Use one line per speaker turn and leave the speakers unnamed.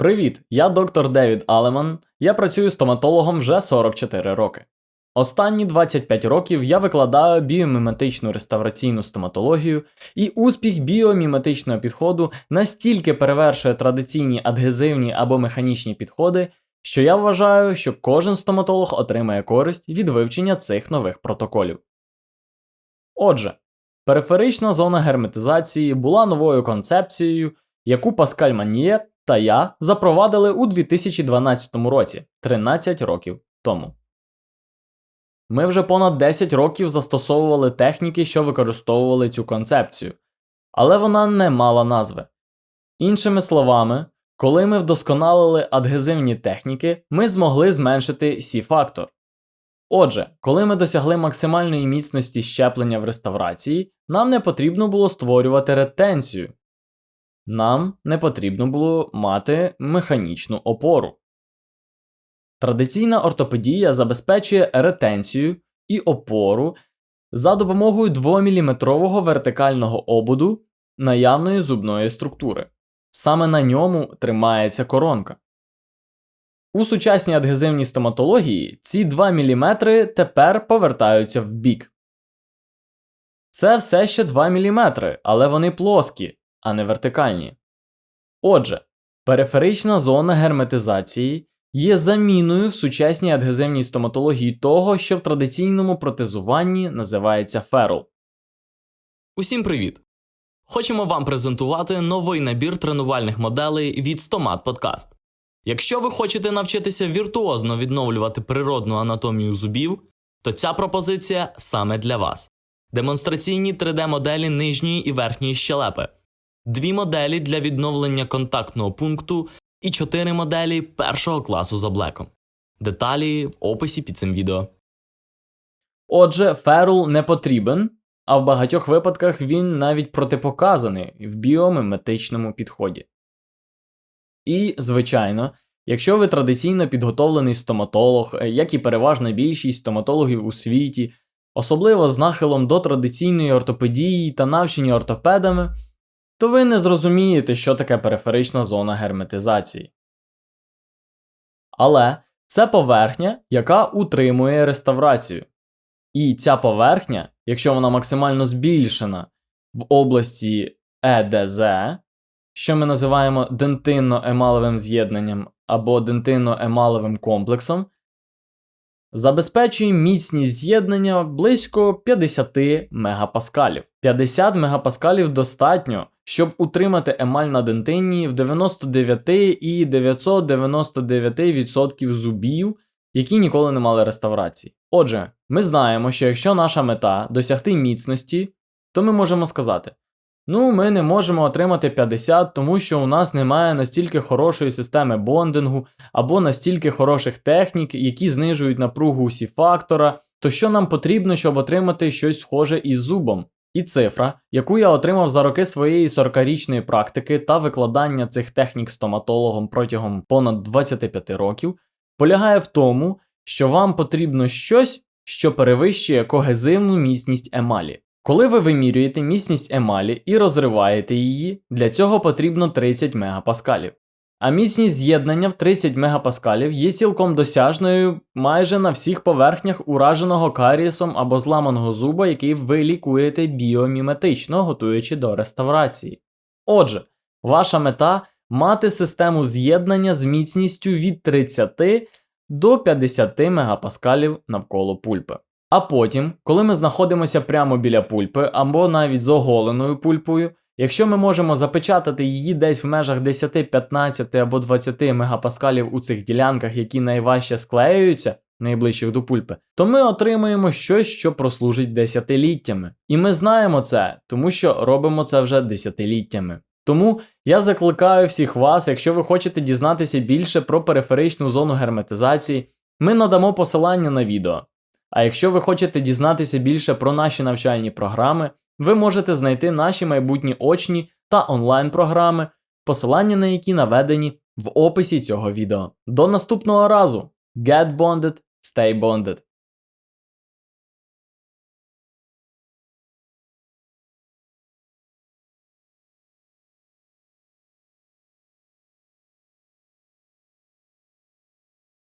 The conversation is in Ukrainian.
Привіт, я доктор Девід Алеман. Я працюю стоматологом вже 44 роки. Останні 25 років я викладаю біоміметичну реставраційну стоматологію, і успіх біоміметичного підходу настільки перевершує традиційні адгезивні або механічні підходи, що я вважаю, що кожен стоматолог отримає користь від вивчення цих нових протоколів. Отже, периферична зона герметизації була новою концепцією, яку Паскаль Маньє та я запровадили у 2012 році, 13 років тому. Ми вже понад 10 років застосовували техніки, що використовували цю концепцію, але вона не мала назви. Іншими словами, коли ми вдосконалили адгезивні техніки, ми змогли зменшити Сі-фактор. Отже, коли ми досягли максимальної міцності щеплення в реставрації, нам не потрібно було створювати ретенцію. Нам не потрібно було мати механічну опору. Традиційна ортопедія забезпечує ретенцію і опору за допомогою 2-мм вертикального обуду наявної зубної структури. Саме на ньому тримається коронка. У сучасній адгезивній стоматології ці 2 мм тепер повертаються в бік. Це все ще 2 мм, але вони плоскі, а не вертикальні. Отже, периферична зона герметизації є заміною в сучасній адгезивній стоматології того, що в традиційному протезуванні називається ферл.
Усім привіт! Хочемо вам презентувати новий набір тренувальних моделей від Stomat Podcast. Якщо ви хочете навчитися віртуозно відновлювати природну анатомію зубів, то ця пропозиція саме для вас. Демонстраційні 3D-моделі нижньої і верхньої щелепи, дві моделі для відновлення контактного пункту і чотири моделі першого класу за блеком. Деталі в описі під цим відео.
Отже, ферл не потрібен, а в багатьох випадках він навіть протипоказаний в біомиметичному підході. І, звичайно, якщо ви традиційно підготовлений стоматолог, е, як і переважна більшість стоматологів у світі, особливо з нахилом до традиційної ортопедії та навчення ортопедами, то ви не зрозумієте, що таке периферична зона герметизації. Але це поверхня, яка утримує реставрацію. І ця поверхня, якщо вона максимально збільшена в області ЕДЗ, що ми називаємо дентинно-емалевим з'єднанням або дентинно-емалевим комплексом, забезпечує міцність з'єднання близько 50 мегапаскалів. 50 мегапаскалів достатньо, щоб утримати емаль на дентині в 99,999% зубів, які ніколи не мали реставрації. Отже, ми знаємо, що якщо наша мета досягти міцності, то ми можемо сказати: ну, ми не можемо отримати 50, тому що у нас немає настільки хорошої системи бондингу або настільки хороших технік, які знижують напругу усі фактора, то що нам потрібно, щоб отримати щось схоже із зубом? І цифра, яку я отримав за роки своєї 40-річної практики та викладання цих технік стоматологом протягом понад 25 років, полягає в тому, що вам потрібно щось, що перевищує когезивну міцність емалі. Коли ви вимірюєте міцність емалі і розриваєте її, для цього потрібно 30 мегапаскалів. А міцність з'єднання в 30 мегапаскалів є цілком досяжною майже на всіх поверхнях ураженого карієсом або зламаного зуба, який ви лікуєте біоміметично, готуючи до реставрації. Отже, ваша мета мати систему з'єднання з міцністю від 30 до 50 мегапаскалів навколо пульпи. А потім, коли ми знаходимося прямо біля пульпи або навіть з оголеною пульпою, якщо ми можемо запечатати її десь в межах 10, 15 або 20 мегапаскалів у цих ділянках, які найважче склеюються, найближчих до пульпи, то ми отримаємо щось, що прослужить десятиліттями. І ми знаємо це, тому що робимо це вже десятиліттями. Тому я закликаю всіх вас, якщо ви хочете дізнатися більше про периферичну зону герметизації, ми надамо посилання на відео. А якщо ви хочете дізнатися більше про наші навчальні програми, ви можете знайти наші майбутні очні та онлайн програми, посилання на які наведені в описі цього відео. До наступного разу! Get bonded, stay bonded!